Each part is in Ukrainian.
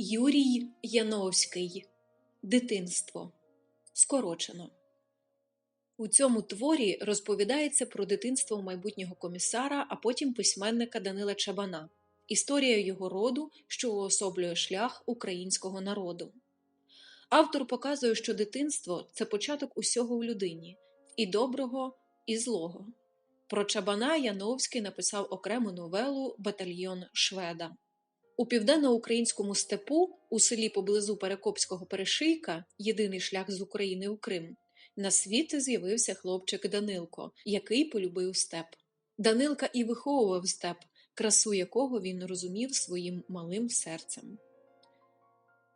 Юрій Яновський Дитинство. Скорочено. У цьому творі розповідається про дитинство майбутнього комісара, а потім письменника Данила Чабана, історія його роду, що уособлює шлях українського народу. Автор показує, що дитинство це початок усього в людині і доброго, і злого. Про Чабана Яновський написав окрему новелу Батальйон Шведа. У південноукраїнському степу, у селі поблизу Перекопського перешийка, єдиний шлях з України у Крим, на світ з'явився хлопчик Данилко, який полюбив степ. Данилка і виховував степ, красу якого він розумів своїм малим серцем.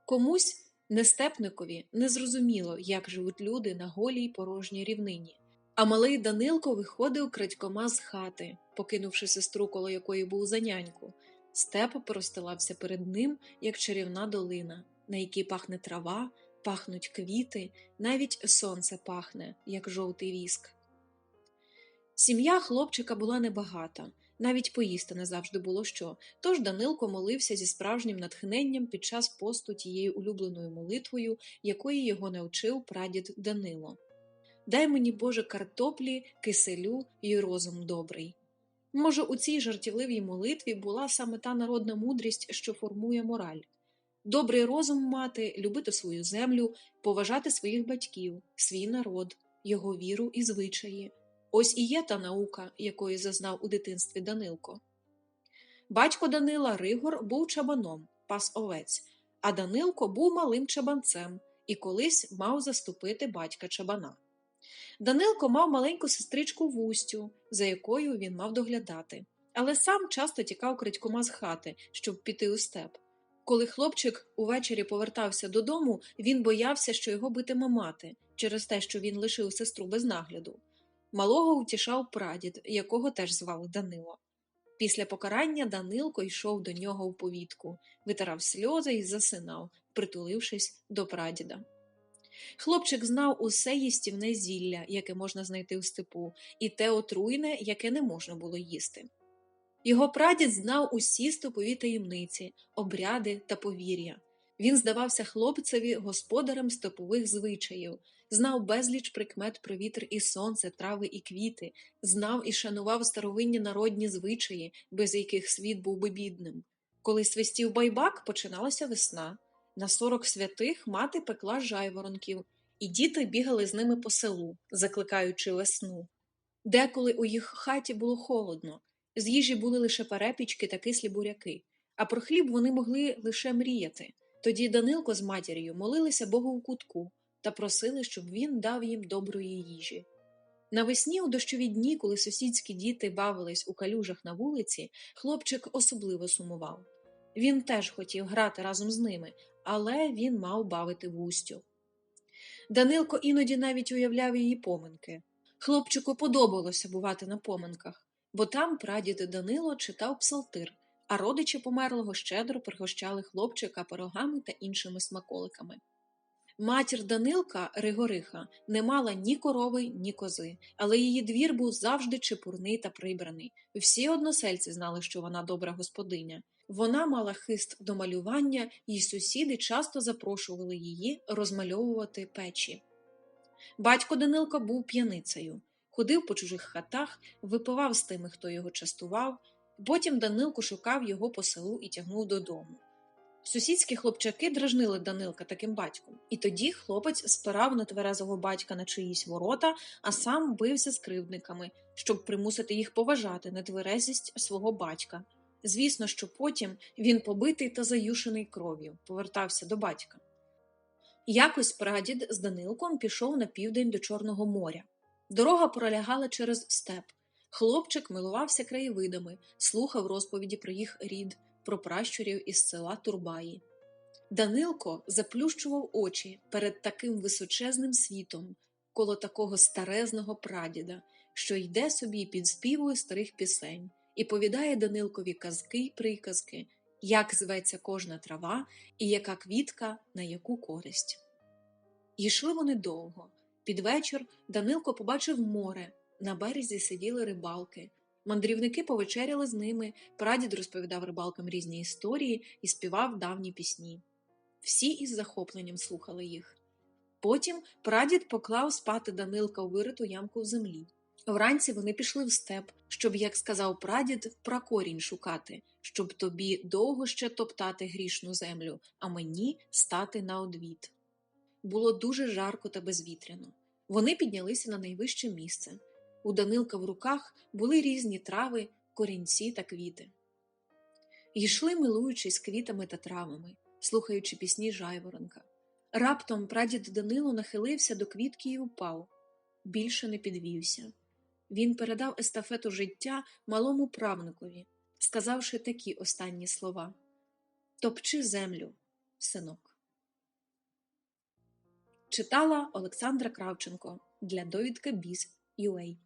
Комусь нестепникові не зрозуміло, як живуть люди на голій порожній рівнині. А малий Данилко виходив крадькома з хати, покинувши сестру, коло якої був за няньку. Степ простилався перед ним, як чарівна долина, на якій пахне трава, пахнуть квіти, навіть сонце пахне, як жовтий віск. Сім'я хлопчика була небагата, навіть поїсти не завжди було що, тож Данилко молився зі справжнім натхненням під час посту тією улюбленою молитвою, якої його навчив прадід Данило. Дай мені, Боже, картоплі, киселю й розум добрий. Може, у цій жартівливій молитві була саме та народна мудрість, що формує мораль добрий розум мати, любити свою землю, поважати своїх батьків, свій народ, його віру і звичаї. Ось і є та наука, якої зазнав у дитинстві Данилко. Батько Данила Ригор був чабаном, пас овець, а Данилко був малим чабанцем і колись мав заступити батька чабана. Данилко мав маленьку сестричку Вустю, за якою він мав доглядати, але сам часто тікав крадькома з хати, щоб піти у степ. Коли хлопчик увечері повертався додому, він боявся, що його битиме мати, через те, що він лишив сестру без нагляду. Малого утішав прадід, якого теж звали Данило. Після покарання Данилко йшов до нього у повітку, витирав сльози і засинав, притулившись до прадіда. Хлопчик знав усе їстівне зілля, яке можна знайти у степу, і те отруйне, яке не можна було їсти. Його прадід знав усі степові таємниці, обряди та повір'я. Він здавався хлопцеві господарем степових звичаїв, знав безліч прикмет про вітер і сонце, трави і квіти, знав і шанував старовинні народні звичаї, без яких світ був би бідним. Коли свистів байбак, починалася весна. На сорок святих мати пекла жайворонків, і діти бігали з ними по селу, закликаючи весну. Деколи у їх хаті було холодно, з їжі були лише перепічки та кислі буряки, а про хліб вони могли лише мріяти. Тоді Данилко з матір'ю молилися Богу в кутку та просили, щоб він дав їм доброї їжі. Навесні у дощові дні, коли сусідські діти бавились у калюжах на вулиці, хлопчик особливо сумував. Він теж хотів грати разом з ними, але він мав бавити вустю. Данилко іноді навіть уявляв її поминки. Хлопчику подобалося бувати на поминках, бо там прадід Данило читав псалтир, а родичі померлого щедро пригощали хлопчика пирогами та іншими смаколиками. Матір Данилка Ригориха не мала ні корови, ні кози, але її двір був завжди чепурний та прибраний. Всі односельці знали, що вона добра господиня. Вона мала хист до малювання, і сусіди часто запрошували її розмальовувати печі. Батько Данилка був п'яницею, ходив по чужих хатах, випивав з тими, хто його частував. Потім Данилко шукав його по селу і тягнув додому. Сусідські хлопчаки дражнили Данилка таким батьком, і тоді хлопець спирав на тверезого батька на чиїсь ворота, а сам бився з кривдниками, щоб примусити їх поважати нетверезість свого батька. Звісно, що потім він, побитий та заюшений кров'ю, повертався до батька. Якось прадід з Данилком пішов на південь до Чорного моря. Дорога пролягала через степ. Хлопчик милувався краєвидами, слухав розповіді про їх рід, про пращурів із села Турбаї. Данилко заплющував очі перед таким височезним світом, коло такого старезного прадіда, що йде собі під співою старих пісень і повідає Данилкові казки й приказки, як зветься кожна трава і яка квітка на яку користь. Йшли вони довго. Під вечір Данилко побачив море, на березі сиділи рибалки. Мандрівники повечеряли з ними, прадід розповідав рибалкам різні історії і співав давні пісні. Всі із захопленням слухали їх. Потім прадід поклав спати Данилка у вириту ямку в землі. Вранці вони пішли в степ, щоб, як сказав прадід, пракорінь шукати, щоб тобі довго ще топтати грішну землю, а мені стати на одвід. Було дуже жарко та безвітряно. Вони піднялися на найвище місце. У Данилка в руках були різні трави, корінці та квіти. Йшли, милуючись квітами та травами, слухаючи пісні жайворонка. Раптом прадід Данило нахилився до квітки і упав. Більше не підвівся. Він передав естафету життя малому правникові, сказавши такі останні слова Топчи землю, синок. Читала Олександра Кравченко для довідка Біз.UA